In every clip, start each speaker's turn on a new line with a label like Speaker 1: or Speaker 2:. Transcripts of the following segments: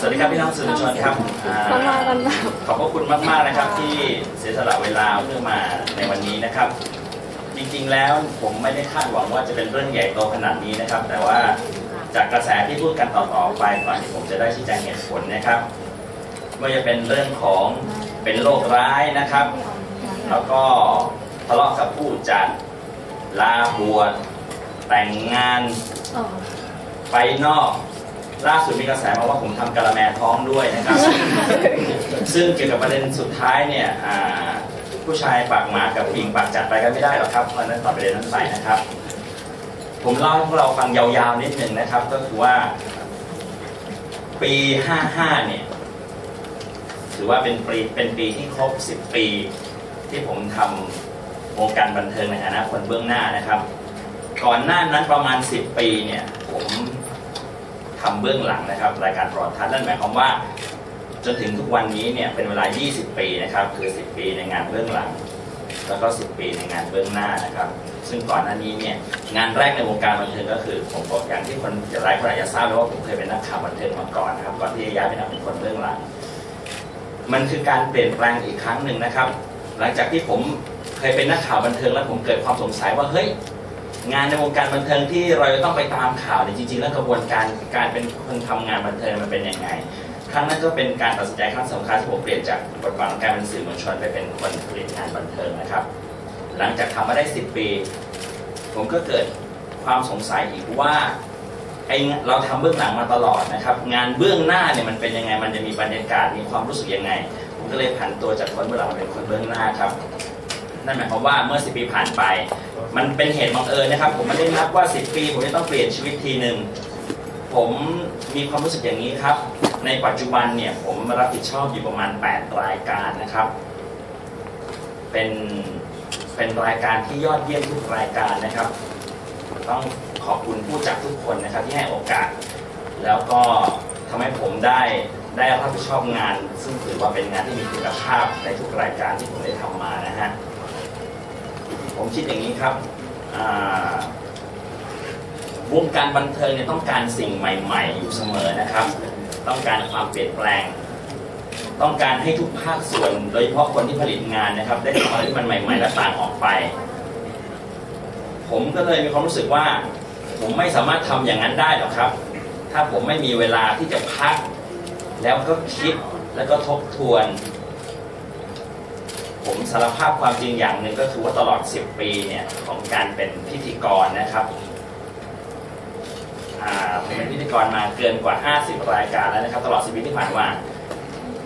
Speaker 1: สวัสดีครับพี่น้องสื่อมวลชนครับอ่า
Speaker 2: มันมากันแบบ
Speaker 1: ขอบพระคุณมากๆนะครับ ที่เสียสละเวลาเพื่อมาในวันนี้นะครับ จริงๆแล้วผมไม่ได้คาดหวังว่าจะเป็นเรื่องใหญ่โตขนาดนี้นะครับ แต่ว่าจากกระแสที่พูดกันต่อๆไปก่อนที่ผมจะได้ชี้แจงเหตุผลนะครับไม่ว่าจะเป็นเรื่องของเป็นโรคร้ายนะครับ แล้วก็ทะเลาะกับผู้จัดลาบวชแต่งงาน
Speaker 2: อ๋อ
Speaker 1: ไปนอก ล่าสุดมีกระแสมาว่าผมทำกะละแมท้องด้วยนะครับ ซึ่งเกี่ยวกับประเด็นสุดท้ายเนี่ยอ่าผู้ชายปากหมากับผู้หญิงปากจัดไปกันไม่ได้หรอกครับเพราะฉะนั้นตอบประเด็นนั้นไปนะครับ ผมเล่าให้พวกเราฟังยาวๆนิดหนึ่งนะครับ ก็คือว่า ปี 55 เนี่ย ถือว่าเป็นปีเป็นปีที่ครบ 10 ปี ที่ผมทำวงการบันเทิงในฐานะคนเบื้องหน้านะครับ ก่อนหน้านั้นประมาณ 10 ปีเนี่ย ผม ทำเบื้องหลังนะครับ รายการโทรทัศน์นั่นหมายความว่า จนถึงทุกวันนี้เนี่ยเป็นเวลา 20 ปีนะครับ คือ 10 ปีในงานเบื้องหลัง แล้วก็ 10 ปีในงานเบื้องหน้านะครับ ซึ่งก่อนหน้านี้เนี่ยงานแรกในวงการบันเทิงก็คือผมบอกอย่างที่คนหลายคนอาจจะทราบแล้วว่าผมเคยเป็นนักข่าวบันเทิงมาก่อนนะครับก่อนที่จะย้ายไปทำเป็นคนเบื้องหลัง มันคือการเปลี่ยนแปลงอีกครั้งหนึ่งนะครับ หลังจากที่ผมเคยเป็นนักข่าวบันเทิงแล้วผมเกิดความสงสัยว่าเฮ้ย งานในวงการบันเทิงที่เราจะต้องไปตามข่าวเนี่ยจริงๆ แล้วกระบวนการการเป็นคนทำงานบันเทิงมันเป็นยังไง ครั้งนั้นก็เป็นการตัดสินใจครั้งสำคัญที่ผมเปลี่ยนจากบทบาทของการเป็นสื่อมวลชนไปเป็นคนผลิตงานบันเทิงนะครับ หลังจากทำมาได้ 10 ปี ผมก็เกิดความสงสัยอีกว่าไอเราทำเบื้องหลังมาตลอดนะครับ งานเบื้องหน้าเนี่ยมันเป็นยังไง มันจะมีบรรยากาศมีความรู้สึกยังไง ผมก็เลยผันตัวจากคนเบื้องหลังมาเป็นคนเบื้องหน้าครับ นั่นหมายความว่าเมื่อ10ปีผ่านไป มันเป็นเหตุบังเอิญนะครับ ผมไม่ได้นับว่า 10 ปี ผมจะต้องเปลี่ยนชีวิตทีหนึ่งผมมีความรู้สึกอย่างนี้ครับ ในปัจจุบันเนี่ยผมรับผิดชอบอยู่ประมาณ 8 รายการนะครับ เป็นเป็นรายการที่ยอดเยี่ยมทุกรายการนะครับ ต้องขอบคุณผู้จัดทุกคนนะครับที่ให้โอกาส แล้วก็ทำให้ผมได้ได้รับผิดชอบงาน ซึ่งถือว่าเป็นงานที่มีคุณภาพในทุกรายการที่ผมได้ทำมานะฮะ ผมคิดอย่างนี้ครับวงการบันเทิงเนี่ยต้องการสิ่งใหม่ ๆ อยู่เสมอนะครับ ต้องการความเปลี่ยนแปลง ต้องการให้ทุกภาคส่วน โดยเฉพาะคนที่ผลิตงานนะครับ ได้ทำอะไรที่มันใหม่ ๆ และต่างออกไป ผมก็เลยมีความรู้สึกว่า ผมไม่สามารถทำอย่างนั้นได้หรอกครับ ถ้าผมไม่มีเวลาที่จะพัก แล้วก็คิดแล้วก็ทบทวน ผมสารภาพความจริงอย่างหนึ่งก็คือว่าตลอด 10 ปีเนี่ยของการเป็นพิธีกรนะครับผมเป็นพิธีกรมาเกินกว่า 50 รายการแล้วนะครับ ตลอด10ปีที่ผ่านมา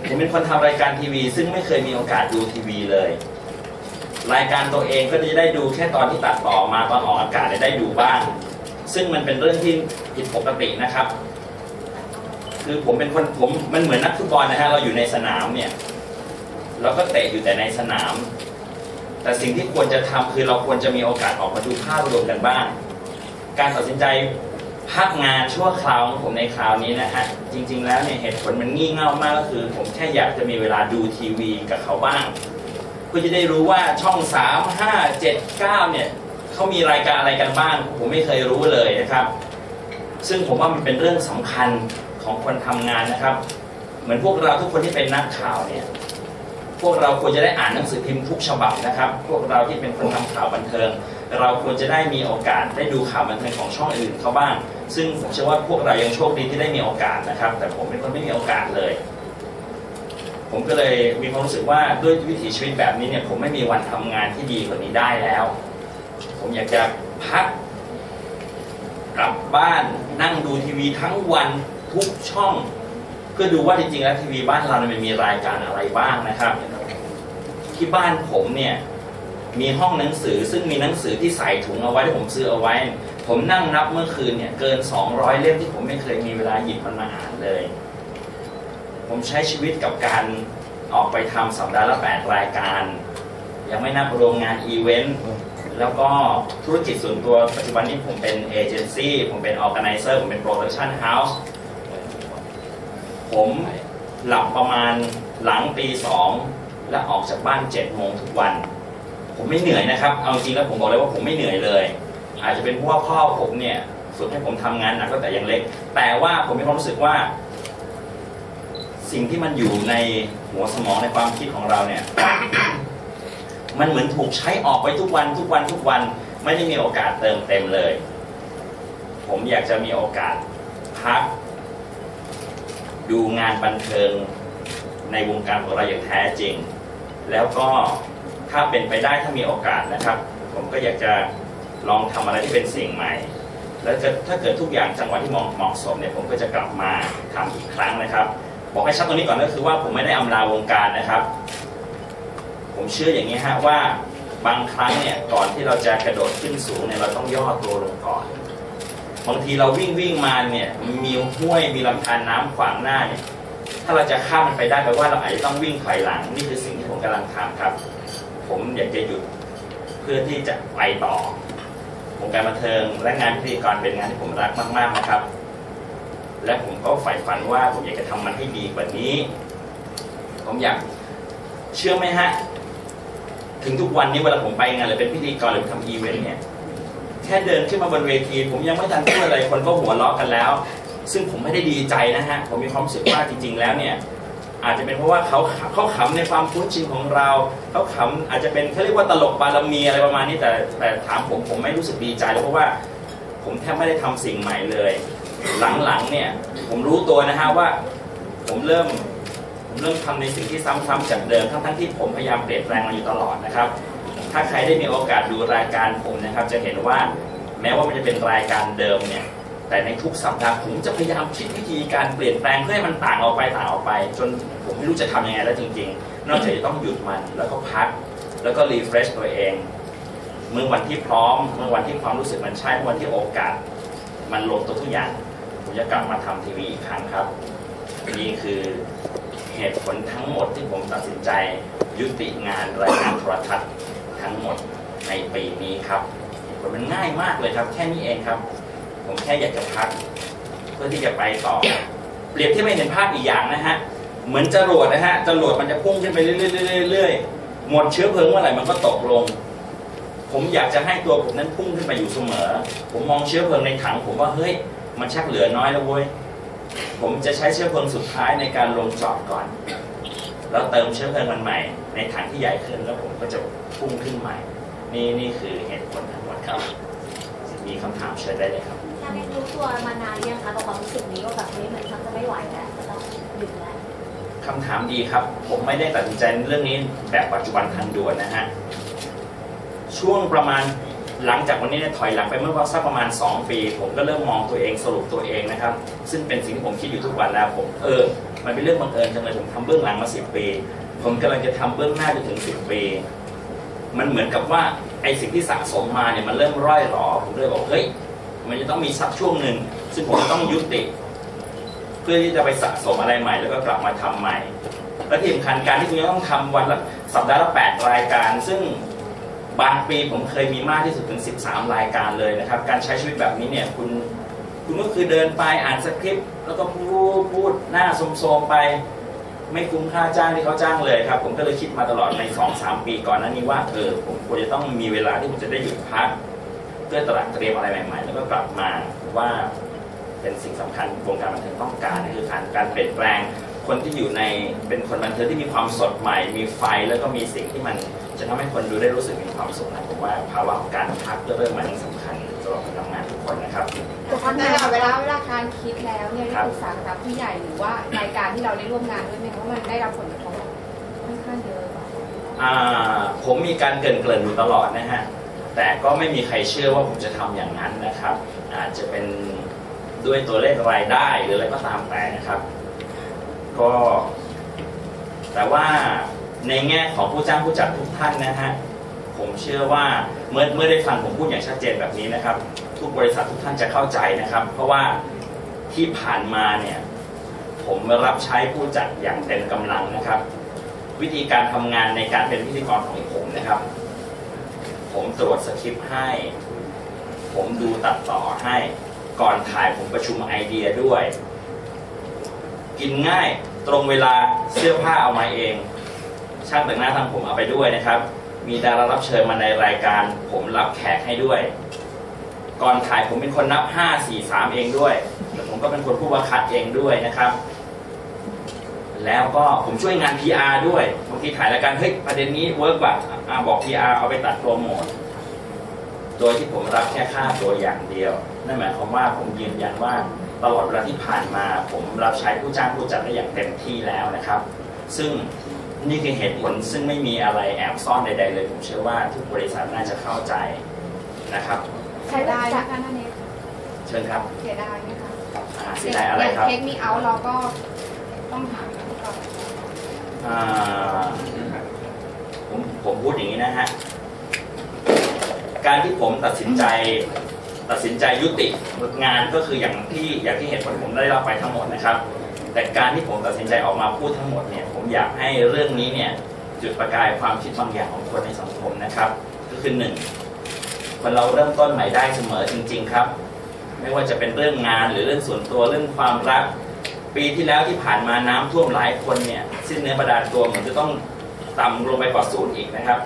Speaker 1: ผมเป็นคนทำรายการทีวี ซึ่งไม่เคยมีโอกาสดูทีวีเลย รายการตัวเองก็จะได้ดูแค่ตอนที่ตัดต่อมาตอนออกอากาศได้ดูบ้าง ซึ่งมันเป็นเรื่องที่ผิดปกตินะครับ คือผมเป็นคนผมมันเหมือนนักฟุตบอลนะฮะเราอยู่ในสนามเนี่ย เราก็เตะอยู่แต่ในสนาม แต่สิ่งที่ควรจะทำคือเราควรจะมีโอกาสออกมาดูภาพรวมกันบ้าง การตัดสินใจพักงานชั่วคราวของผมในคราวนี้นะฮะจริง ๆ แล้วเนี่ยเหตุผลมันงี่เง่ามากก็คือ ผมแค่อยากจะมีเวลาดูทีวีกับเขาบ้างเพื่อจะได้รู้ว่าช่อง 3 5 7 9 เนี่ยเขามีรายการอะไรกันบ้าง ผมไม่เคยรู้เลยนะครับ ซึ่งผมว่ามันเป็นเรื่องสำคัญของคนทำงานนะครับ เหมือนพวกเราทุกคนที่เป็นนักข่าวเนี่ย วกเราควรจะได้อ่านหนังสือพิมพ์ทุกฉบับนะครับ พวกเราที่เป็นคนทำข่าวบันเทิง เราควรจะได้มีโอกาสได้ดูข่าวบันเทิงของช่องอื่นเขาบ้าง ซึ่งผมเชื่อว่าพวกเรายังโชคดีที่ได้มีโอกาสนะครับ แต่ผมเป็นคนไม่มีโอกาสเลย ผมก็เลยมีความรู้สึกว่าด้วยวิถีชีวิตแบบนี้เนี่ย ผมไม่มีวันทำงานที่ดีกว่านี้ได้แล้ว ผมอยากจะพักกลับบ้านนั่งดูทีวีทั้งวันทุกช่อง เพื่อดูว่าจริงๆแล้วทีวีบ้านเราเนี่ยมันมีรายการอะไรบ้างนะครับ ที่บ้านผมเนี่ยมีห้องหนังสือซึ่งมีหนังสือที่ใส่ถุงเอาไว้ที่ผมซื้อเอาไว้ ผมนั่งนับเมื่อคืนเนี่ยเกิน 200 เล่มที่ผมไม่เคยมีเวลาหยิบมันมาอ่านเลย ผมใช้ชีวิตกับการออกไปทำสัปดาห์ละ 8 รายการ ยังไม่นับรวมงานอีเวนต์แล้วก็ธุรกิจส่วนตัวปัจจุบันนี้ผมเป็นเอเจนซี่ผมเป็นออแกไนเซอร์ผมเป็นโปรดักชันเฮาส์ผมหลับประมาณหลังตีสอง และออกจากบ้านเจ็ดโมงทุกวัน ผมไม่เหนื่อยนะครับ เอาจริงแล้วผมบอกเลยว่าผมไม่เหนื่อยเลย อาจจะเป็นเพราะว่าพ่อผมเนี่ยฝึกให้ผมทำงานหนักตั้งแต่ยังเล็ก แต่ว่าผมมีความรู้สึกว่า สิ่งที่มันอยู่ในหัวสมองในความคิดของเราเนี่ย มันเหมือนถูกใช้ออกไปทุกวันทุกวันทุกวัน ไม่ได้มีโอกาสเติมเต็มเลย ผมอยากจะมีโอกาสพัก ดูงานบันเทิงในวงการของเราอย่างแท้จริง แล้วก็ถ้าเป็นไปได้ถ้ามีโอกาสนะครับ ผมก็อยากจะลองทำอะไรที่เป็นสิ่งใหม่ แล้วจะถ้าเกิดทุกอย่างจังหวะที่เหมาะเหมาะสมเนี่ยผมก็จะกลับมาทำอีกครั้งนะครับ บอกให้ชัดตรงนี้ก่อนก็คือว่าผมไม่ได้อำลาวงการนะครับ ผมเชื่ออย่างนี้ฮะว่าบางครั้งเนี่ยก่อนที่เราจะกระโดดขึ้นสูงเนี่ยเราต้องย่อตัวลงก่อน บางทีเราวิ่งวิ่งมาเนี่ยมีห้วยมีลำธารน้ำขวางหน้าเนี่ยถ้าเราจะข้ามมันไปได้แปลว่าเราอาจจะต้องวิ่งถอยหลังนี่คือสิ่ง กำลังทำครับ ผมอยากจะหยุดเพื่อที่จะไปต่อวงการบันเทิงและงานพิธีกรเป็นงานที่ผมรักมาก ๆนะครับ และผมก็ใฝ่ฝันว่าผมอยากจะทำมันให้ดีกว่านี้ ผมอยากเชื่อไหมฮะ ถึงทุกวันนี้เวลาผมไปงานหรือเป็นพิธีกรหรือทำอีเวนต์เนี่ยแค่เดินขึ้นมาบนเวที ผมยังไม่ทันพูดอะไรคนก็หัวเราะกันแล้ว ซึ่งผมไม่ได้ดีใจนะฮะ ผมมีความรู้สึกว่าจริง ๆ แล้วเนี่ย อาจจะเป็นเพราะว่าเขาเขาขำในความคุ้นชินของเรา เขาขำอาจจะเป็นเขาเรียกว่าตลกบารมีอะไรประมาณนี้แต่แต่ถามผมผมไม่รู้สึกดีใจเพราะว่าผมแทบไม่ได้ทำสิ่งใหม่เลย หลังๆเนี่ยผมรู้ตัวนะฮะว่า ผมเริ่มผมเริ่มทำในสิ่งที่ซ้ำๆจากเดิมทั้งๆที่ผมพยายามเปลี่ยนแปลงมาอยู่ตลอดนะครับ ถ้าใครได้มีโอกาสดูรายการผมนะครับ จะเห็นว่าแม้ว่ามันจะเป็นรายการเดิมเนี่ย แต่ในทุกสัปดาห์ผมจะพยายามคิดวิธีการเปลี่ยนแปลงเพื่อให้มันต่างออกไปต่างออกไป จนผมไม่รู้จะทำยังไงแล้วจริง ๆ นอกจากจะต้องหยุดมันแล้วก็พัก แล้วก็รีเฟรชตัวเอง เมื่อวันที่พร้อม เมื่อวันที่ความรู้สึกมันใช่เมื่อวันที่โอกาส มันลงตัวทุกอย่าง ผมจะกลับมาทำทีวีอีกครั้งครับนี่คือเหตุผลทั้งหมดที่ผมตัดสินใจยุติงานรายการโทรทัศน์ทั้งหมดในปีนี้ครับเหตุผลมันง่ายมากเลยครับ แค่นี้เองครับ ผมแค่อยากจะพัก เพื่อที่จะไปต่อ เปรียบเที่ไม่เห็นภาพอีกอย่างนะฮะ เหมือนจรวดนะฮะจรวดมันจะพุ่งขึ้นไปเรื่อยๆๆหมดเชื้อเพลิงเมื่อไหร่มันก็ตกลง ผมอยากจะให้ตัวผมนั้นพุ่งขึ้นไปอยู่เสมอ ผมมองเชื้อเพลิงในถัง ผมว่าเฮ้ย มันชักเหลือน้อยแล้วเว้ยผมจะใช้เชื้อเพลิงสุดท้ายในการลงจอดก่อน แล้วเติมเชื้อเพลิงมันใหม่ ในถังที่ใหญ่ขึ้นแล้วผมก็จะพุ่งขึ้นใหม่ นี่นี่คือเหตุผลทั้งหมดครับ มีคำถามเชิญได้เลยครับ
Speaker 2: ถ้าได้รู้ตัวมานานยังคะกับความรู้สึกนี้ว่าแบบนี้มันชักจะไม่ไหวแล้วจะต้องหยุดแล้ว
Speaker 1: คำถามดีครับ ผมไม่ได้ตัดสินใจเรื่องนี้แบบปัจจุบันทันด่วนนะฮะ ช่วงประมาณหลังจากวันนี้เนี่ยถอยหลังไปเมื่อสักประมาณ 2 ปี ผมก็เริ่มมองตัวเองสรุปตัวเองนะครับ ซึ่งเป็นสิ่งที่ผมคิดอยู่ทุกวันแล้วผมเออ มันเป็นเรื่องบังเอิญจังเลยผมทำเบื้องหลังมา 10 ปี ผมกำลังจะทำเบื้องหน้าจนถึง 10 ปี มันเหมือนกับว่าไอ้สิ่งที่สะสมมาเนี่ยมันเริ่มร่อยหรอผมเลยบอกเฮ้ย มันจะต้องมีสักช่วงหนึ่งซึ่งผมจะต้องยุติ เพื่อที่จะไปสะสมอะไรใหม่ แล้วก็กลับมาทำใหม่และที่สำคัญการที่คุณจะต้องทำวันละสัปดาห์ละ8รายการ ซึ่งบางปีผมเคยมีมากที่สุดถึง 13 รายการเลยนะครับ การใช้ชีวิตแบบนี้เนี่ยคุณคุณก็คือเดินไปอ่านสคริปต์แล้วก็พูดพูดหน้าโทรมๆไป ไม่คุ้มค่าจ้างที่เขาจ้างเลยครับ ผมก็เลยคิดมาตลอดใน 2-3 ปีก่อนหน้านี้ว่าเออผมควรจะต้องมีเวลาที่ผมจะได้หยุดพัก เพื่อตระเตรียมอะไรใหม่ ๆ แล้วก็กลับมาว่าเป็นสิ่งสำคัญวงการบันเทิงต้องการคือการการเปลี่ยนแปลงคนที่อยู่ในเป็นคนบันเทิงที่มีความสดใหม่ มีไฟแล้วก็มีสิ่งที่มันจะทำให้คนดูได้รู้สึกมีความสุขนะผมว่าภาวะของการพักก็เริ่มมาที่สำคัญสำหรับคนทำงานทุกคนนะครับ
Speaker 3: แต่ทำงานเวลาเวลาการคิดแล้วเนี่ย
Speaker 1: ครั
Speaker 3: ได้
Speaker 1: บ
Speaker 3: ปรึกษากับผู้ใหญ่หรือว่ารายการที่เราได้ร่วมงานด้วยไหมว่ามันได้รับผลกระทบค่อนข้างเยอะ
Speaker 1: อ่าผมมีการเกรินเกรินๆอยู่ตลอดนะฮะ แต่ก็ไม่มีใครเชื่อว่าผมจะทำอย่างนั้นนะครับ อาจจะเป็นด้วยตัวเลขรายได้หรืออะไรก็ตามแต่นะครับ ก็แต่ว่าในแง่ของผู้จ้างผู้จัดทุกท่านนะฮะผมเชื่อว่าเมื่อเมื่อได้ฟังผมพูดอย่างชัดเจนแบบนี้นะครับ ทุกบริษัททุกท่านจะเข้าใจนะครับ เพราะว่าที่ผ่านมาเนี่ยผมรับใช้ผู้จัดอย่างเต็มกำลังนะครับ วิธีการทำงานในการเป็นพิธีกรของผมนะครับ ผมตรวจสคริปต์ให้ ผมดูตัดต่อให้ ก่อนถ่ายผมประชุมไอเดียด้วย กินง่ายตรงเวลาเสื้อผ้าเอามาเอง ช่างแต่งหน้าทางผมเอาไปด้วยนะครับ มีดารารับเชิญมาในรายการ ผมรับแขกให้ด้วย ก่อนถ่ายผมเป็นคนนับ 5 4 3 เองด้วยแล้วผมก็เป็นคนพูดว่าคัดเองด้วยนะครับ แล้วก็ผมช่วยงาน PR ด้วยบางทีถ่ายรายการเฮ้ยประเด็นนี้เวิร์กว่ะอะบอก PR เอาไปตัดโปรโมทโดยที่ผมรับแค่ค่าตัวอย่างเดียว นั่นหมายความว่าผมยืนยันว่าตลอดเวลาที่ผ่านมา ผมรับใช้ผู้จ้างผู้จัดได้อย่างเต็มที่แล้วนะครับ ซึ่งนี่คือเหตุผลซึ่งไม่มีอะไรแอบซ่อนใดๆเลย ผมเชื่อว่าทุกบริษัทน่าจะเข้าใจนะครับ
Speaker 3: เสียดายนะคะท่านเอก
Speaker 1: เชิญครับ
Speaker 3: เสียดายไหมคะ
Speaker 1: อ่าเสียดายอะไรครับ
Speaker 3: เทคนิคเอาเราก็ต้องถามก่อน
Speaker 1: อ่า ผมผมพูดอย่างนี้นะฮะ การที่ผมตัดสินใจตัดสินใจยุติงานก็คืออย่างที่อย่างที่เหตุผลผมได้เล่าไปทั้งหมดนะครับ แต่การที่ผมตัดสินใจออกมาพูดทั้งหมดเนี่ยผมอยากให้เรื่องนี้เนี่ยจุดประกายความคิดบางอย่างของคนในสังคมนะครับ ก็คือหนึ่งคนเราเริ่มต้นใหม่ได้เสมอจริง ๆ ครับ ไม่ว่าจะเป็นเรื่องงานหรือเรื่องส่วนตัวเรื่องความรัก ปีที่แล้วที่ผ่านมาน้ำท่วมหลายคนเนี่ยสิ้นเนื้อประดาตัวเหมือนจะต้องต่ำลงไปกว่าศูนย์อีกนะครับ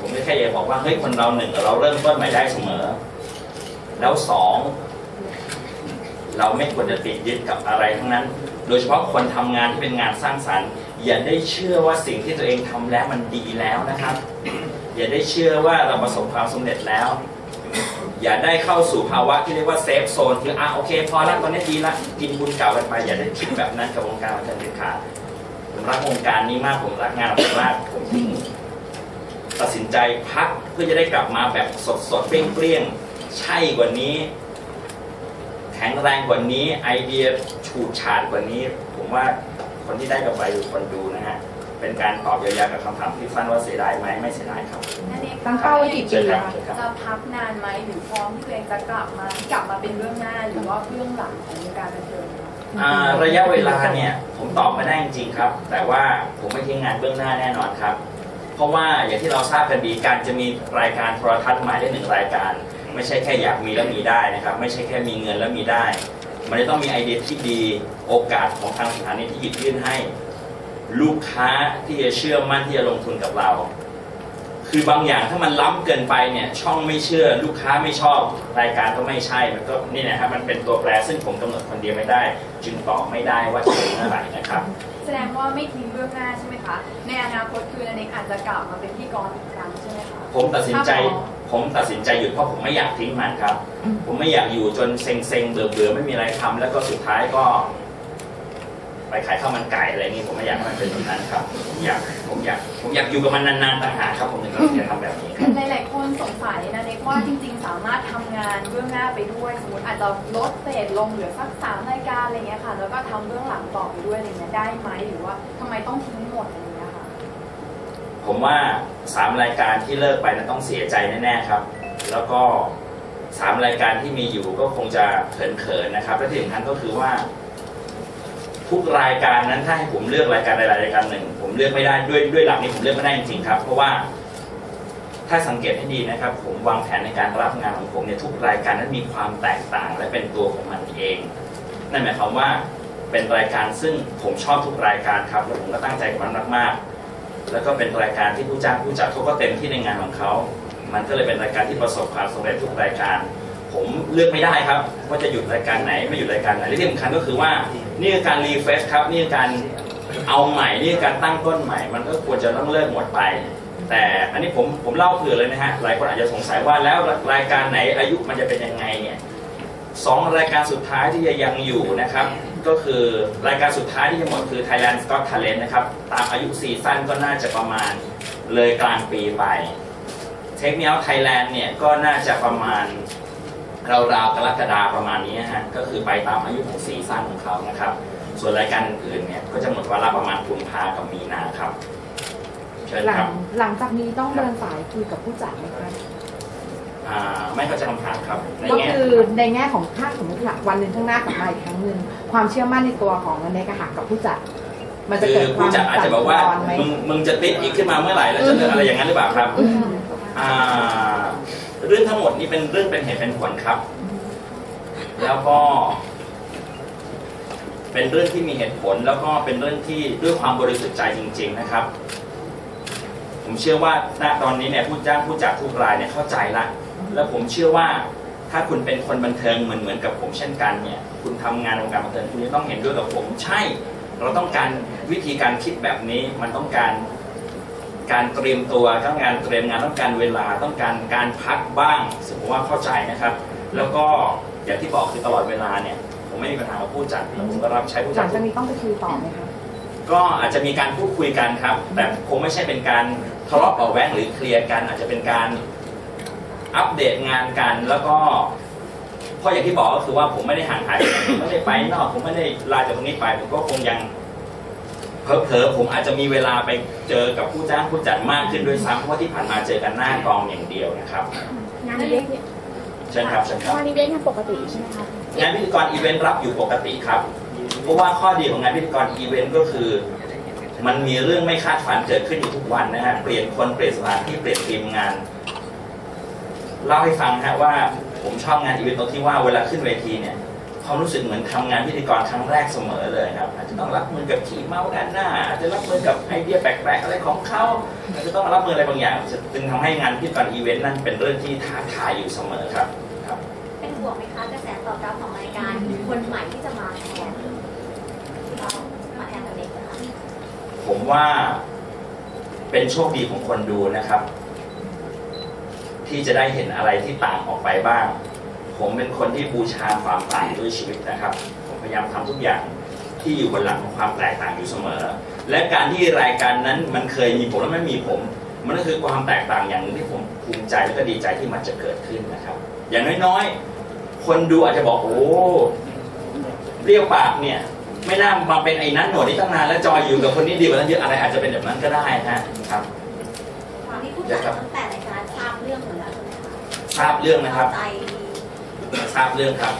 Speaker 1: ผมก็แค่อยากบอกว่าเฮ้ยคนเราหนึ่งเราเริ่มต้นใหม่ได้เสมอ แล้วสองเราไม่ควรจะติดยึดกับอะไรทั้งนั้น โดยเฉพาะคนทำงานที่เป็นงานสร้างสรรค์ อย่าได้เชื่อว่าสิ่งที่ตัวเองทำแล้วมันดีแล้วนะครับ อย่าได้เชื่อว่าเราประสบความสำเร็จแล้ว อย่าได้เข้าสู่ภาวะที่เรียกว่าเซฟโซนคืออะโอเค พอละตอนนี้ดีละกินบุญเก่ากันไป อย่าได้คิดแบบนั้นกับวงการบันเทิงเด็ดขาดผมรักวงการนี้มากผมรักงานผมมากผมตัดสินใจพักเพื่อจะได้กลับมาแบบสดสดเปรี้ยงเปรี้ยงๆใช่กว่านี้ แข็งแรงกว่านี้ไอเดียฉูดฉาดกว่านี้ ผมว่าคนที่ได้กลับไปคือคนดู เป็นการตอบเยียวยากับคำถามที่ฟันว่าเสียดายไหมไม่เสียดายครับ
Speaker 2: นั่นเอง
Speaker 3: ตั้งเป้าไว้กี่ปี
Speaker 1: เชิญครั
Speaker 3: อะ
Speaker 1: บ
Speaker 3: คะ
Speaker 1: เชิญครับ
Speaker 4: จะพักนานไหมหรือพร้อมที่ตัวเองจะกลับมากลับมาเป็นเรื่องหน้าหรือว่าเรื่องหลังของวงการบันเทิงคะ
Speaker 1: อ่าระยะเวลาเนี่ยผมตอบไม่ได้จริงๆครับ แต่ว่าผมไม่ทิ้งงานเบื้องหน้าแน่นอนครับ เพราะว่าอย่างที่เราทราบกันดีการจะมีรายการโทรทัศน์หมายได้หนึ่งรายการ ไม่ใช่แค่อยากมีแล้วมีได้นะครับ ไม่ใช่แค่มีเงินแล้วมีได้ มันจะต้องมีไอเดียที่ดีโอกาสของทางสถานีที่หยิบยื่นให้ ลูกค้าที่จะเชื่อมั่นที่จะลงทุนกับเรา คือบางอย่างถ้ามันล้ำเกินไปเนี่ยช่องไม่เชื่อ ลูกค้าไม่ชอบรายการก็ไม่ใช่มันก็นี่นะครับมันเป็นตัวแปรซึ่งผมกำหนดคนเดียวไม่ได้ จึงตอบไม่ได้ว่าจะเป็นเมื่อไหร่นะครับ
Speaker 4: แสดงว่าไม่ทิ้งเรื่องหน้าใช่ไหมคะในอนาคตคือนันเองอาจจะกลับมาเป็นพิธีกรอีกครั้งใช่ไหมคะ
Speaker 1: ผมตัดสินใจ
Speaker 4: ครับผม
Speaker 1: ผมตัดสินใจหยุดเพราะผมไม่อยากทิ้งมันครับ ผมไม่อยากอยู่จนเซ็งเซ็งๆเบื่อเบื่อๆไม่มีอะไรทำแล้วก็สุดท้ายก็ ไปขายข้าวมันไก่อะไรนี่ผมไม่อยากให้มันเป็นแบบนั้นครับผมอยากผมอยากผมอยากอยู่กับมันนานๆต่างหากครับผมถึงจะทำแบบนี้ครับ
Speaker 4: หลายๆคนสงสัยนะเน็กว่าจริง ๆ สามารถทำงานเบื้องหน้าไปด้วยสมมติอาจจะลดเศษลงเหลือสักสามรายการอะไรเงี้ยค่ะ แล้วก็ทำเบื้องหลังต่อไปด้วยอะไรเงี้ยได้ไหมหรือว่าทำไมต้องทิ้งหมดอะไรเงี้ยค่ะ
Speaker 1: ผมว่าสามรายการที่เลิกไปนั้นต้องเสียใจแน่ๆครับ แล้วก็สามรายการที่มีอยู่ก็คงจะเขินๆนะครับและที่สำคัญก็คือว่า ทุกรายการนั้นถ้าให้ผมเลือกรายการใดๆรายการหนึ่ง ผมเลือกไม่ได้ด้วยด้วยหลักนี้ผมเลือกไม่ได้จริงๆครับ เพราะว่าถ้าสังเกตให้ดีนะครับ ผมวางแผนในการรับงานของผมเนี่ยทุกรายการนั้นมีความแตกต่างและเป็นตัวของมันเอง นั่นหมายความว่าเป็นรายการซึ่งผมชอบทุกรายการครับและผมก็ตั้งใจกับมันมากๆแล้วก็เป็นรายการที่ผู้จ้างผู้จัดเขาก็เต็มที่ในงานของเขา มันก็เลยเป็นรายการที่ประสบความสำเร็จทุกรายการ ผมเลือกไม่ได้ครับว่าจะหยุดรายการไหนไม่หยุดรายการไหนและที่สำคัญก็คือว่า นี่คือการรีเฟรชครับนี่คือการเอาใหม่นี่คือการตั้งต้นใหม่ มันก็ควรจะต้องเลิกหมดไป แต่อันนี้ผมผมเล่าเผื่อเลยนะฮะหลายคนอาจจะสงสัยว่าแล้วรายการไหนอายุมันจะเป็นยังไงเนี่ยสองรายการสุดท้ายที่จะยังอยู่นะครับ ก็คือรายการสุดท้ายที่จะหมดคือ Thailand Got Talent นะครับ ตามอายุซีซั่นก็น่าจะประมาณเลยกลางปีไป Take Me Out Thailand เนี่ยก็น่าจะประมาณ ราวๆกรกฎาประมาณนี้ฮะก็คือไปตามอายุของซีซั่นของเขานะครับ ส่วนรายการอื่นๆเนี่ยก็จะหมดเวลาประมาณกุมภากับมีนาครับเชิญ
Speaker 5: หลั
Speaker 1: ครั
Speaker 5: ง
Speaker 1: บ
Speaker 5: หลังจากนี้ต้องเดินสายคุยกับผู้จัดไหมคะ
Speaker 1: อ่าไม่เข้าใจคำถามครับใน
Speaker 5: ก็
Speaker 1: แง่
Speaker 5: คือในแง่ของถ้าสมมติว่าวันหนึ่งข้างหน้ากลับมาอีกครั้งหนึ่งความเชื่อมั่นในตัวของนันเนกอะค่ะกับผู้จัด มันจะ
Speaker 1: คื
Speaker 5: เกิ
Speaker 1: อ
Speaker 5: ดควา
Speaker 1: ผู้
Speaker 5: ม
Speaker 1: จัดอาจจะบอกว่า
Speaker 5: สั่นคลอนไหม
Speaker 1: มึงมึงจะติดอีกขึ้นมาเมื่อไหร่แล้วจะเลือกอะไรอย่างนั้นหรือเปล่าครับ
Speaker 5: อืม
Speaker 1: อ่า เรื่องทั้งหมดนี้เป็นเรื่องเป็นเหตุเป็นผลครับ แล้วก็ เป็นเรื่องที่มีเหตุผล แล้วก็เป็นเรื่องที่ด้วยความบริสุทธิ์ใจจริง ๆนะครับ ผมเชื่อว่าณตอนนี้เนี่ยผู้จ้างผู้จัดทุกรายเนี่ยเข้าใจละ แล้วผมเชื่อว่าถ้าคุณเป็นคนบันเทิงเหมือนเหมือนกับผมเช่นกันเนี่ย คุณทำงานวงการบันเทิงคุณจะต้องเห็นด้วยกับผม ใช่ เราต้องการวิธีการคิดแบบนี้ มันต้องการ การเตรียมตัวต้องการเตรียมงานต้องการเวลาต้องการการพักบ้างซึ่งผมว่าเข้าใจนะครับ แล้วก็อย่างที่บอกคือตลอดเวลาเนี่ยผมไม่มีปัญหากับผู้จัดแล้วผมก็รับใช้ผู้
Speaker 5: ห
Speaker 1: จั
Speaker 5: ลั
Speaker 1: ด
Speaker 5: งจากนี้ต้องไปคุยต่อไหมคะ
Speaker 1: ก็อาจจะมีการพูดคุยกันครับ แต่คงไม่ใช่เป็นการทะเลาะเบาะแว้งหรือเคลียร์กัน อาจจะเป็นการอัปเดตงานกัน แล้วก็เพราะอย่างที่บอกก็คือว่าผมไม่ได้ห่างหายไปไหนผมไม่ได้ไปนอก ผมไม่ได้ลาจากตรงนี้ไป ผมก็คงยัง เผลอๆผมอาจจะมีเวลาไปเจอกับผู้จ้างผู้จัดมากขึ้นด้วยซ้ำเพราะว่าที่ผ่านมาเจอกันหน้ากองอย่างเดียวนะครับ
Speaker 2: งานเล็กเนี่ย
Speaker 1: เชิญครับเชิญครับ
Speaker 2: งานเล็กยังปกติใช่ไหมคะ
Speaker 1: งานพิธีกรอีเวนต์รับอยู่ปกติครับ เพราะว่าข้อดีของงานพิธีกรอีเวนต์ก็คือ มันมีเรื่องไม่คาดฝันเกิดขึ้นอยู่ทุกวันนะฮะ เปลี่ยนคนเปลี่ยนสถานที่เปลี่ยนทีมงาน เล่าให้ฟังฮะว่าผมชอบงานอีเวนต์ตรงที่ว่าเวลาขึ้นเวทีเนี่ย ความรู้สึกเหมือนทำงานพิธีกรครั้งแรกเสมอเลยครับ อาจจะต้องรับมือกับขี่เมาด้านหน้าอาจจะรับมือกับไอเดียแปลกๆอะไรของเขาอาจจะต้องรับมืออะไรบางอย่างจึงทำให้งานพิธีกรอีเวนต์นั้นเป็นเรื่องที่ท้าทายอยู่เสมอครับครับ
Speaker 2: เป็นห่วงไหมคะกระแสตอบรับของรายการคนใหม่ที่จะมาแทนมาแทนกันเล็กนะคะ
Speaker 1: ผมว่าเป็นโชคดีของคนดูนะครับ ที่จะได้เห็นอะไรที่ต่างออกไปบ้าง ผมเป็นคนที่บูชาความต่างด้วยชีวิตนะครับ ผมพยายามทำทุกอย่างที่อยู่บนหลังของความแตกต่างอยู่เสมอ และการที่รายการนั้นมันเคยมีผมและไม่มีผม มันก็คือความแตกต่างอย่างหนึงที่ผมภูมิใจและก็ดีใจที่มันจะเกิดขึ้นนะครับ อย่างน้อยๆ คนดูอาจจะบอกโอ้เปรี้ยวปากเนี่ยไม่น่ามาเป็นไอ้นั้นหนวดนี่ตั้งนานแล้วจอยอยู่กับคนนี้ดีกว่านั้นเยอะอะไรอาจจะเป็นแบบนั้นก็ได้นะครับ
Speaker 2: ตอนนี้ผู้จัดตั้งแต่รายการทราบเรื่องหมดแล้วใช่ไหมคะ
Speaker 1: ทราบเรื่องนะครับ
Speaker 2: ใจ
Speaker 1: ทราบเรื่องครับ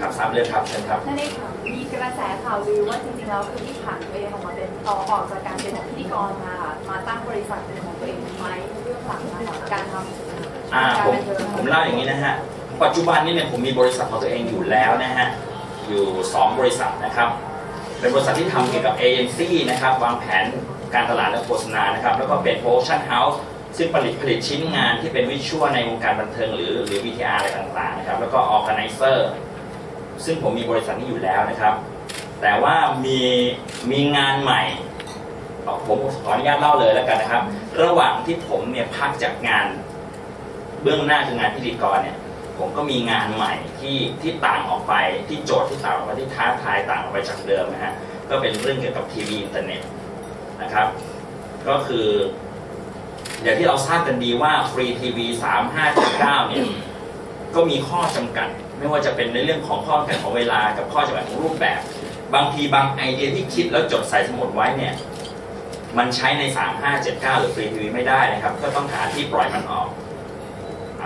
Speaker 1: ครับทราบเรื่องครับเชิญครับ
Speaker 4: นั่นเองค่ะมีกระแสข่าวลือว่าจริงๆแล้วคือที่ผ่านตัวเองออกมาเป็นต่อออกจากการเป็นพิธีกรมาค่ะมาตั้งบริษัทเป็นของตัวเองไหมเรื่องหลังนะคะการทำ
Speaker 1: อ่าผม
Speaker 4: การบันเทิง
Speaker 1: ผมเล่าอย่างนี้นะฮะปัจจุบันนี้เนี่ยผมมีบริษัทของตัวเองอยู่แล้วนะฮะอยู่ 2 บริษัทนะครับเป็นบริษัทที่ทำเกี่ยวกับเอเจนซี่นะครับวางแผนการตลาดและโฆษณานะครับแล้วก็เป็นโปรดักชั่นเฮาส์ ซึ่งผลิตผลิตชิ้นงานที่เป็นวิชวลในวงการบันเทิงหรือหรือ VTR อะไรต่างๆนะครับแล้วก็ออ g a แก z นเซอร์ซึ่งผมมีบริษัทนี้อยู่แล้วนะครับ แต่ว่ามีมีงานใหม่ผมขออนุญาตเล่าเลยแล้วกันนะครับ ระหว่างที่ผมเนี่ยพักจากงานเบื้องหน้าคืองานพิธีกรเนี่ยผมก็มีงานใหม่ที่ที่ต่างออกไปที่โจทย์ที่ต่างออกไปที่ท้าทายต่างออกไปจากเดิมนะฮะก็เป็นเรื่องเกี่ยวกับทีวีอินเทอร์เน็ตนะครับ ก็คือ อย่างที่เราทราบกันดีว่าฟรีทีวี35.9เนี่ยก็มีข้อจำกัด ไม่ว่าจะเป็นในเรื่องของข้อจำกัดของเวลากับข้อจำกัดของรูปแบบ บางทีบางไอเดียที่คิดแล้วจดใส่สมุดไว้เนี่ยมันใช้ใน 3579 หรือฟรีทีวีไม่ได้นะครับ ก็ต้องหาที่ปล่อยมันออกอ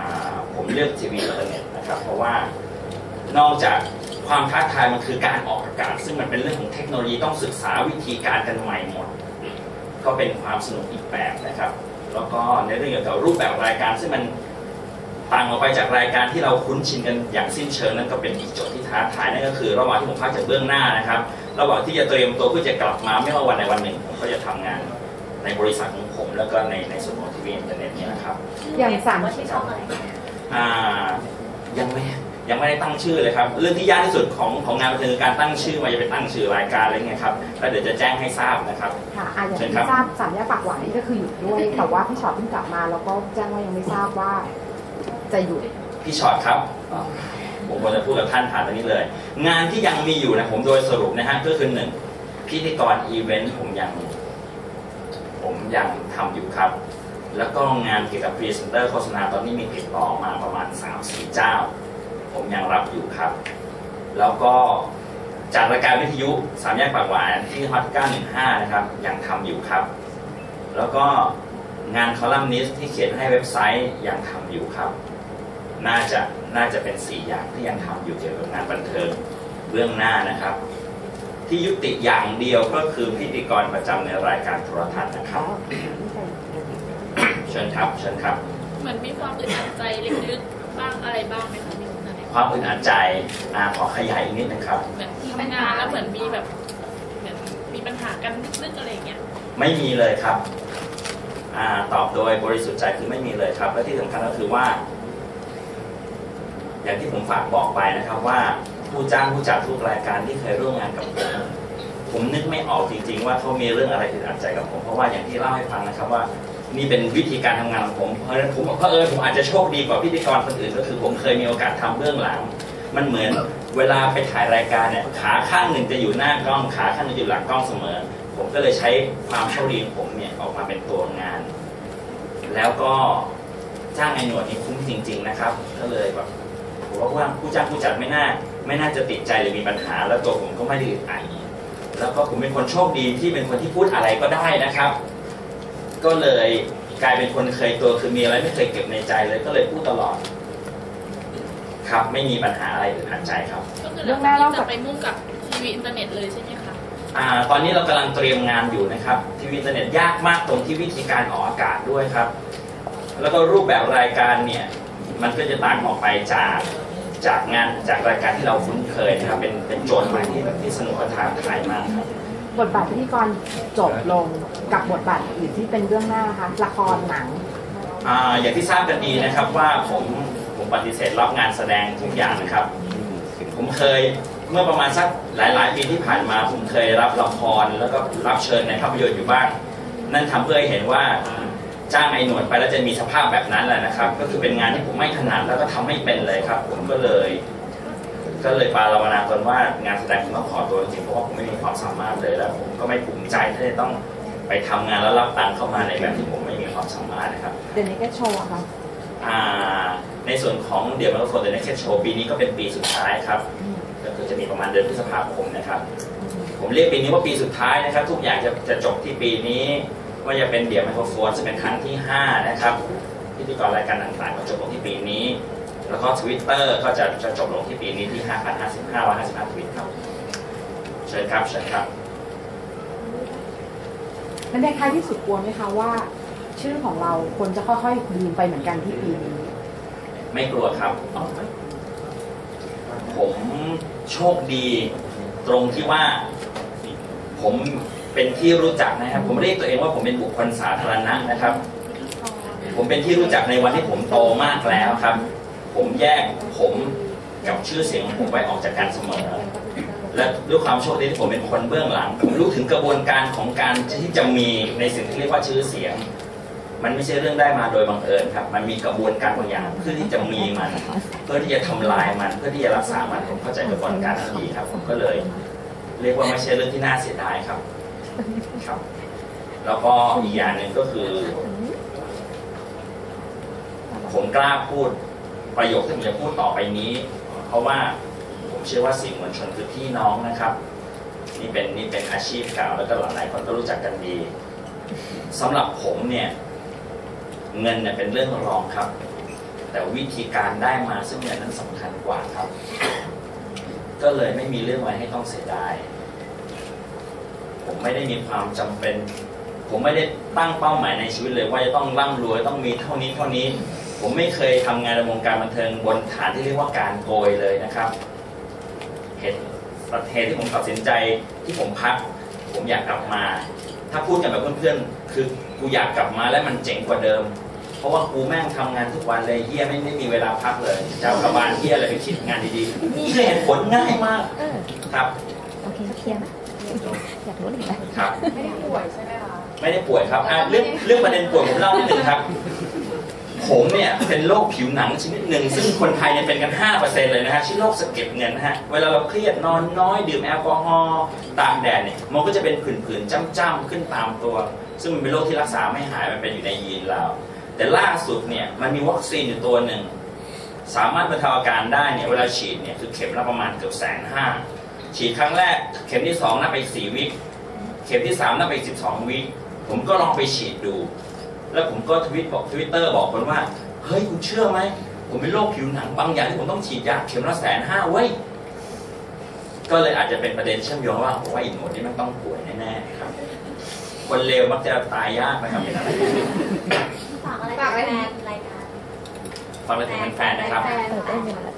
Speaker 1: ผมเลือกทีวีอินเทอร์เน็ตนะครับ เพราะว่านอกจากความท้าทายมันคือการออกอากาศ ซึ่งมันเป็นเรื่องของเทคโนโลยีต้องศึกษาวิธีการกันใหม่หมด ก็เป็นความสนุกอีกแบบนะครับ แล้วก็ในเรื่องเกี่ยวกับรูปแบบรายการซึ่งมันต่างออกไปจากรายการที่เราคุ้นชินกันอย่างสิ้นเชิงนั่นก็เป็นอีกโจทย์ที่ท้าทายนั่นก็คือ ระหว่างที่ผมพักจากเบื้องหน้านะครับ ระหว่างที่จะเตรียมตัวเพื่อจะกลับมาไม่ว่าวันใดวันหนึ่งผมก็จะทำงานในบริษัทของผม แล้วก็ในในส่วนของทีวีอินเทอร์เน็ตเนี่ยนะครับ
Speaker 5: อย่างสาม
Speaker 2: ว่าที่ช่องอะไรคะ
Speaker 1: อ่ายังไม่ ยังไม่ได้ตั้งชื่อเลยครับ เรื่องที่ยากที่สุดของของงานบันเทิงคือการตั้งชื่อว่าจะไปตั้งชื่อรายการอะไรเงี้ยครับแล้วเดี๋ยวจะแจ้งให้ทราบนะครับ
Speaker 5: ค่ะอะอย่าง
Speaker 1: เชิญ
Speaker 5: ที่
Speaker 1: ครับ
Speaker 5: ทราบสามแยกปากหวานนี่ก็คือหยุดด้วย แต่ว่าพี่ชอตเพิ่งกลับมา แล้วก็แจ้งว่ายังไม่ทราบว่า จะหยุด
Speaker 1: พี่ช็อตครับผมควรจะพูดกับท่านผ่านตรงนี้เลย งานที่ยังมีอยู่นะผมโดยสรุปนะฮะก็คือหนึ่งพิธีกรอีเวนต์ผมยัง ผมยังทำอยู่ครับ แล้วก็งานเกี่ยวกับพรีเซนเตอร์โฆษณาตอนนี้มีติดต่อมาประมาณ3-4เจ้า ผมยังรับอยู่ครับ แล้วก็จัดรายการวิทยุสามแยกปากหวานที่ฮอต915 นะครับ ยังทำอยู่ครับ แล้วก็งานคอลัมนิสต์ที่เขียนให้เว็บไซต์ยังทำอยู่ครับ น่าจะน่าจะเป็น 4 อย่างที่ยังทำอยู่เกี่ยวกับงานบันเทิงเบื้องหน้านะครับ ที่ยุติอย่างเดียวก็คือพิธีกรประจำในรายการโทรทัศน์นะครับ เชิญครับเชิญครับ
Speaker 6: เหมือนมีความอึดอัดใจลึกๆบ้างอะไรบ้างไหมคะพี่นันเอง
Speaker 1: ความอึดอัดใจอ่าขอขยายอีกนิดนึงครับ
Speaker 6: เหมือนทำงานแล้วเหมือนมีแบบเหมือนมีปัญหากันลึกๆอะไรอย่างเงี้ย
Speaker 1: ไม่มีเลยครับอาตอบโดยบริสุทธิ์ใจคือไม่มีเลยครับ และที่สำคัญก็คือว่า อย่างที่ผมฝากบอกไปนะครับ ว่าผู้จ้างผู้จัดทุกรายการที่เคยร่วมงานกับผมผมนึกไม่ออกจริง ๆ ว่าเขามีเรื่องอะไรอึดอัดใจกับผมเพราะว่าอย่างที่เล่าให้ฟังนะครับว่า นี่เป็นวิธีการทำงานของผมเพราะฉะนั้นผมเพราะเออผมอาจจะโชคดีกว่าพิธีกรคนอื่นก็คือผมเคยมีโอกาสทำเบื้องหลัง มันเหมือนเวลาไปถ่ายรายการเนี่ยขาข้างหนึ่งจะอยู่หน้ากล้องขาข้างหนึงอยู่หลังกล้องเสมอ ผมก็เลยใช้ความโชคดีของผมเนี่ยออกมาเป็นตัวงาน แล้วก็จ้างไอ้หนวดนี่คุ้มจริง ๆ นะครับ ก็เลยแบบผมว่าว่าผู้จ้างผู้จัดไม่น่า ไม่น่าจะติดใจหรือมีปัญหา แล้วตัวผมก็ไม่ได้อึดอัดแล้วก็ผมเป็นคนโชคดีที่เป็นคนที่พูดอะไรก็ได้นะครับ ก็เลยกลายเป็นคนเคยตัวคือมีอะไรไม่เคยเก็บในใจเลยก็เลยพูดตลอด ครับไม่มีปัญหาอะไรอึดอัดใจครับ
Speaker 6: ก็คือ
Speaker 5: เรื่
Speaker 6: เรื่
Speaker 5: อ
Speaker 6: องง
Speaker 5: แร
Speaker 6: แร
Speaker 5: ก
Speaker 6: ก
Speaker 5: เล่าจาก
Speaker 6: จะไปมุ่งกับทีวีอินเทอร์เน็ตเลยใช่ไหมคะ
Speaker 1: อ่าตอนนี้เรากำลังเตรียมงานอยู่นะครับ ทีวีอินเทอร์เน็ตยากมากตรงที่วิธีการออกอากาศด้วยครับ แล้วก็รูปแบบรายการเนี่ย มันก็จะต่างออกไปจากจากงานจากรายการที่เราคุ้นเคยนะครับ เป็นเป็นโจทย์ใหม่ที่ที่สนุกและท้าทายมากครับ
Speaker 5: บทบาทพิธีกรจบลงกับบทบาทอื่นที่เป็นเรื่องหน้าคะละครหนัง
Speaker 1: อ่าอย่างที่ทราบกันดีนะครับว่าผมผมปฏิเสธรับงานแสดงทุกอย่างนะครับ ผมเคยเมื่อประมาณสักหลาย ๆ ปีที่ผ่านมาผมเคยรับละครแล้วก็รับเชิญในภาพยนตร์อยู่บ้าง นั่นทำเพื่อให้เห็นว่าจ้างไอ้หนวดไปแล้วจะมีสภาพแบบนั้นแหละนะครับ ก็คือเป็นงานที่ผมไม่ถนัดแล้วก็ทำไม่เป็นเลยครับ ผมก็เลย ก็เลยปาลาวนาตนว่างานแสดงผมต้องขอตัวจริงๆเพราะว่าผมไม่มีความสามารถเลยแล้วผมก็ไม่ภูมิใจที่จะต้องไปทำงานแล้วรับตังค์เข้ามาในแบบที่ผมไม่มีความสามารถนะครับ
Speaker 5: เดนนิกเกโชว์ค่ะ
Speaker 1: อ่าในส่วนของเดี๋ยวมันก็โฟร์เดนเนคโชว์ปีนี้ก็เป็นปีสุดท้ายครับก็คือจะมีประมาณเดือนพฤษภาคมนะครับ ผมเรียกปีนี้ว่าปีสุดท้ายนะครับ ทุกอย่างจะจะจบที่ปีนี้ว่าจะเป็นเดี่ยวไมโครโฟนจะเป็นครั้งที่ 5 นะครับพิธีกรรายการต่างๆก็จบลงที่ปีนี้ แล้วก็ Twitter ก็จะจะจบลงที่ปีนี้ที่ 5,055 155ทวิตครับเชิญครับเชิญครับ
Speaker 5: นั่นในท้ายที่สุดกลัวไหมคะว่า ชื่อของเราคนจะค่อยๆลืมไปเหมือนกันที่ปีนี้
Speaker 1: ไม่กลัวครับ ผมโชคดีตรงที่ว่า ผมเป็นที่รู้จักนะครับ ผมเรียกตัวเองว่าผมเป็นบุคคลสาธารณะนะครับ ผมเป็นที่รู้จักในวันที่ผมโตมากแล้วครับ ผมแยกผมกับชื่อเสียงของผมไว้ออกจากกันเสมอ และด้วยความโชคดีที่ผมเป็นคนเบื้องหลัง ผมรู้ถึงกระบวนการของการที่จะมีในสิ่งที่เรียกว่าชื่อเสียง มันไม่ใช่เรื่องได้มาโดยบังเอิญครับ มันมีกระบวนการบางอย่างเพื่อที่จะมีมัน เพื่อที่จะทำลายมัน เพื่อที่จะรักษามัน ผมเข้าใจกระบวนการดีครับ ผมก็เลย เรียกว่าไม่ใช่เรื่องที่น่าเสียดายครับ ครับ แล้วก็อีกอย่างหนึ่งก็คือ ผมกล้าพูด ประโยคที่ผมจะพูดต่อไปนี้ เพราะว่าผมเชื่อว่าสื่อมวลชนคือพี่น้องนะครับ นี่เป็นนี่เป็นอาชีพเก่าแล้วก็หลายคนก็รู้จักกันดีสำหรับผมเนี่ย เงินเนี่ยเป็นเรื่องรองครับ แต่วิธีการได้มาซึ่งเงินนั้นสำคัญกว่าครับ ก็เลยไม่มีเรื่องอะไรให้ต้องเสียดายผมไม่ได้มีความจำเป็น ผมไม่ได้ตั้งเป้าหมายในชีวิตเลย ว่าจะต้องร่ำรวยต้องมีเท่านี้เท่านี้ ผมไม่เคยทำงานในวงการบันเทิงบนฐานที่เรียกว่าการโกยเลยนะครับ เหตุเหตุที่ผมตัดสินใจที่ผมพัก ผมอยากกลับมา ถ้าพูดกันแบบเพื่อนๆ คือกูอยากกลับมาแล้วมันเจ๋งกว่าเดิม เพราะว่ากูแม่งทำงานทุกวันเลยเฮียไม่ไม่มีเวลาพักเลยจะเอากลับบ้านเฮียอะไรไปคิดงานดีๆ นี่คือเหตุผลง่ายมากครับ
Speaker 2: โอเคเคลียร์นะอยากรู้เลยนะครับ
Speaker 4: ไม่ได้ป่วยใช่ไหมคะ
Speaker 1: ไม่ได้ป่วยครับอะเรื่องเรื่องประเด็นป่วยผมเล่านิดหนึ่งครับ ผมเนี่ยเป็นโรคผิวหนังชนิดหนึ่ง ซึ่งคนไทยเนี่ยเป็นกัน 5%เลยนะฮะชื่อโรคสะเก็ดเงินนะฮะเวลาเราเครียดนอนน้อยดื่มแอลกอฮอล์ตากแดดเนี่ยมันก็จะเป็นผื่นๆจ้ำๆขึ้นตามตัว ซึ่งมันเป็นโรคที่รักษาไม่หายมันเป็นอยู่ในยีนเรา แต่ล่าสุดเนี่ยมันมีวัคซีนอยู่ตัวหนึ่งสามารถบรรเทาอาการได้เนี่ยเวลาฉีดเนี่ยคือเข็มละประมาณเกือบแสนห้าฉีดครั้งแรกเข็มที่สองนับไปสี่วิเข็มที่สามนับไปสิบสองวิผมก็ลองไปฉีดดู แล้วผมก็ทวิตบอกทวิตเตอร์บอกคนว่า เฮ้ยคุณเชื่อไหม ผมเป็นโรคผิวหนังบางอย่างที่ผมต้องฉีดยาเข็มละแสนห้าเว้ย ก็เลยอาจจะเป็นประเด็นเชื่อมโยงว่าผมว่าอีกหมดนี่มันต้องป่วยแน่ๆครับ คนเลวมักจะตายยากนะครับเป็นอะไร
Speaker 2: ฝากอะไร
Speaker 3: ฝากอะไร
Speaker 2: แฟนรายการ
Speaker 1: ฟังไปถึงแฟนๆนะครับ
Speaker 2: แฟนเต้นอยู่แล้ว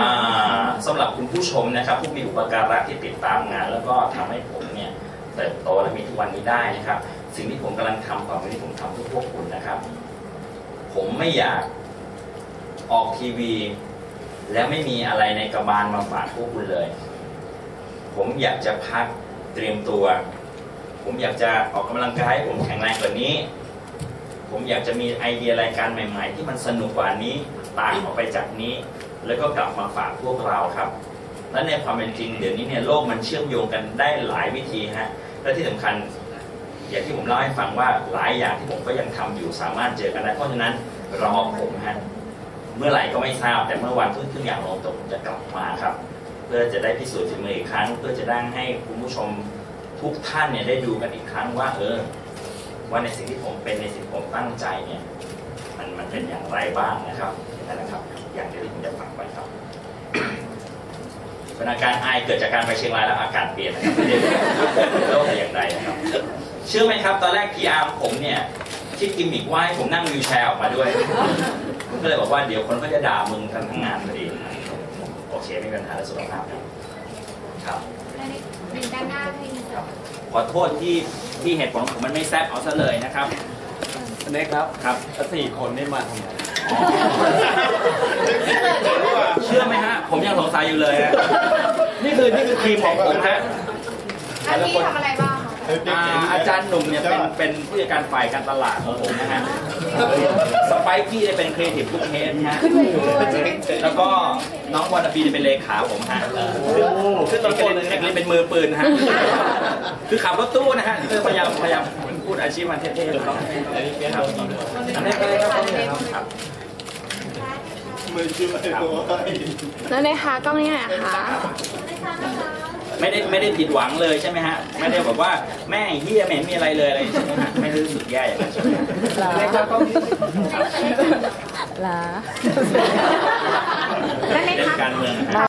Speaker 1: อ่าสำหรับคุณผู้ชมนะครับ ผู้มีอุปการะที่ติดตามงาน แล้วก็ทำให้ผมเนี่ยเติบโตและมีทุกวันนี้ได้นะครับ สิ่งที่ผมกำลังทำต่อไปนี้ผมทำเพื่อพวกคุณนะครับ ผมไม่อยากออกทีวี แล้วไม่มีอะไรในกระบาลมาฝากพวกคุณเลย ผมอยากจะพักเตรียมตัว ผมอยากจะออกกำลังกายให้ผมแข็งแรงกว่านี้ ผมอยากจะมีไอเดียรายการใหม่ ๆ ที่มันสนุกกว่านี้ต่างออกไปจากนี้ แล้วก็กลับมาฝากพวกเราครับและในความเป็นจริงเดี๋ยวนี้เนี่ยโลกมันเชื่อมโยงกันได้หลายวิธีฮะและที่สำคัญ อย่างที่ผมเล่าให้ฟังว่าหลายอย่างที่ผมก็ยังทำอยู่สามารถเจอกันได้เพราะฉะนั้นรอผมฮะเมื่อไหร่ก็ไม่ทราบแต่เมื่อวันทุกทุกอย่างลงตัวผมจะกลับมาครับ เพื่อจะได้พิสูจน์ฝีมืออีกครั้ง เพื่อจะได้ให้คุณผู้ชมทุกท่านเนี่ยได้ดูกันอีกครั้งว่า เออว่าในสิ่งที่ผมเป็นในสิ่งผมตั้งใจเนี่ยมันมันเป็นอย่างไรบ้างนะครับนั่นแหละครับ อย่างเดียวที่ผมจะฝากไว้ครับเป็นอาการไอเกิดจากการไปเชียงรายแล้วอากาศเปลี่ยนนะครับไม่ได้เป็นโรคอย่างใดนะครับ เชื่อไหมครับ ตอนแรกพีอาร์ผมเนี่ยคิดกิมมิกว่าให้ผมนั่งวิวแชร์ออกมาด้วย ก็เลยบอกว่าเดี๋ยวคนก็จะด่ามึงกันทั้งงานพอดี โอเคไม่มีปัญหาเรื่องสุขภาพครับครับ
Speaker 3: เป็นด้านหน้าให้ดีกว่า
Speaker 1: ขอโทษที่ที่เหตุผลของผมมันไม่แซ่บเอาซะเลยนะครับ
Speaker 7: เน็กครับ
Speaker 1: ครับ
Speaker 7: แล้วสี่คนนี่มาทำไม
Speaker 1: เชื่อไหมฮะ ผมยังสงสัยอยู่เลยฮะนี่คือนี่คือทีมของผมฮะ
Speaker 3: อันนี้ทำอะไรบ้างคะ
Speaker 1: อ่าอาจารย์หนุ่มเนี่ยเป็นเป็นผู้จัดการฝ่ายการตลาดของผมนะฮะสไปกี้เนี่ยเป็นครีเอทีฟทุกเทสฮะแล้วก็น้องวานาบีเนี่ยเป็นเลขาผมฮะซึ่งตอนคนเล็กๆเป็นมือปืนฮะคือขับรถตู้นะฮะคือพยายามพยายามพูดอาชีพมันเท่ๆแล้วก็ครับอันนี้ก็เลยครับครับ
Speaker 7: มือชื่ออะไรตัว
Speaker 8: แล้วนะคะกล้องนี้หน่อยนะคะ
Speaker 1: ไม่ได้ไม่ได้ผิดหวังเลยใช่ไหมฮะ ไม่ได้แบบว่าแม่เฮียไม่เห็นมีอะไรเลยอะไรใช่ไหมฮะไม่ได้รู้สึกแย่อย่างนั้นใช่ไหมฮะ
Speaker 7: เน็กครับก็
Speaker 8: ลา
Speaker 3: ด้านใน
Speaker 1: เล่น
Speaker 3: คะ
Speaker 1: การเมืองนะ
Speaker 5: ได้